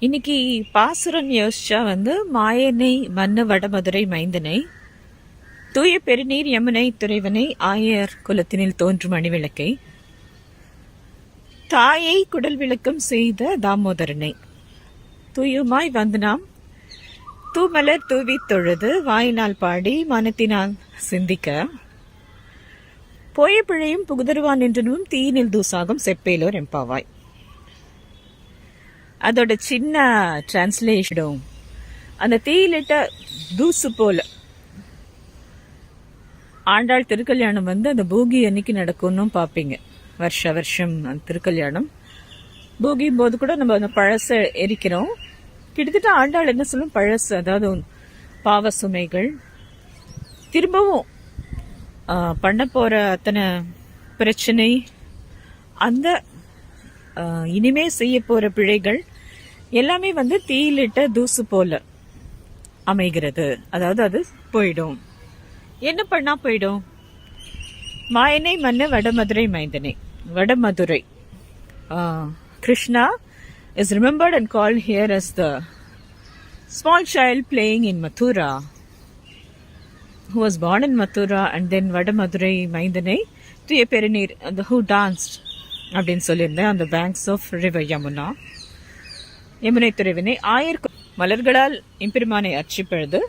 இன்னைக்கு பாசுரம் யோசிச்சா வந்து மாயனை மன்னு வடமதுரை மைந்தனை தூய பெருநீர் யமுனை துறைவனை ஆயர் குலத்தினில் தோன்றும் அணிவிளக்கை தாயை குடல் விளக்கம் செய்த தாமோதரனை. தூயுமாய் வந்து நாம் தூமலர் தூவி தொழுது வாயினால் பாடி மனத்தினால் சிந்திக்க. போய பிழையும் புகுதருவான் என்றனும் தீயினில் தூசாகும் செப்பேலோர் எம்பாவாய். அதோட சின்ன டிரான்ஸ்லேஷனும் அந்த தீயிலிட்ட தூசு போல. ஆண்டாள் திருக்கல்யாணம் வந்து அந்த பூகி அன்னைக்கு நடக்கும்னு பார்ப்பீங்க வருஷ வருஷம் அந்த திருக்கல்யாணம். பூகியும் போது கூட நம்ம அந்த பழசை எரிக்கிறோம். கிட்டத்தட்ட ஆண்டாள் என்ன சொல்லும்? பழசு அதாவது பாவ சுமைகள். திரும்பவும் பண்ண போகிற அத்தனை பிரச்சனை அந்த இனிமே செய்ய போகிற பிழைகள் எல்லாமே வந்து தீயிலிட்ட தூசு போல அமைகிறது. அதாவது அது போயிடும். என்ன பண்ணால் போயிடும்? மாயனை மன்ன வடமதுரை மைந்தனை. Vadamadurai. Krishna is remembered and call here as the small child playing in Mathura who was born in Mathura and then Vadamadurai மைந்தனை தூய பெருநீர் அந்த who danced அப்படின்னு சொல்லியிருந்தேன் அந்த banks of river Yamuna Yamuna துறைவினை ஆயர் மலர்களால் எம்பெருமானை அர்ச்சிப்பழுது.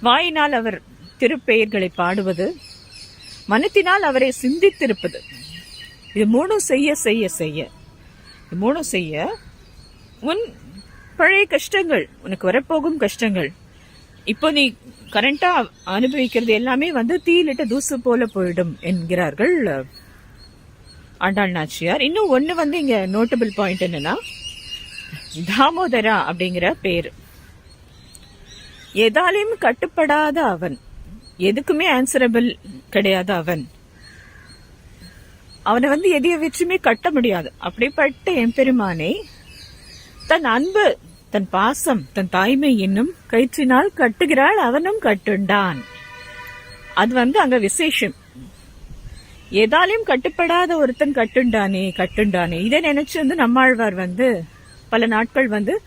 வாயினால் அவர் திருப்பெயர்களை பாடுவது மனத்தினால் அவரை சிந்தித்திருப்பது. இது மூணும் செய்ய செய்ய செய்ய. இது மூணும் செய்ய உன் பழைய கஷ்டங்கள் உனக்கு வரப்போகும் கஷ்டங்கள். இப்போ நீ கரண்டாக அனுபவிக்கிறது எல்லாமே வந்து தீயிலிட்ட தூசு போல போயிடும் என்கிறார்கள் ஆண்டாள் நாச்சியார். இன்னும் ஒன்று வந்து இங்கே நோட்டபிள் பாயிண்ட் என்னன்னா தாமோதரா அப்படிங்கிற பேர். எதாலையும் கட்டுப்படாத அவன். எதுக்குமே ஆன்சரபிள் கிடையாது அவன். அவனை வந்து எதையை வச்சுமே கட்ட முடியாது. அப்படிப்பட்ட எம்பெருமானை தன் அன்பு தன் பாசம் தன் தாய்மை என்னும் கயிற்றினால் கட்டுகிறாள் அவனும் கட்டுண்டான். அது வந்து அங்க விசேஷம். எதாலையும் கட்டுப்படாத ஒருத்தன் கட்டுண்டானே கட்டுண்டானே. இதை நினைச்சு வந்து நம்மாழ்வார் வந்து பல நாட்கள் வந்து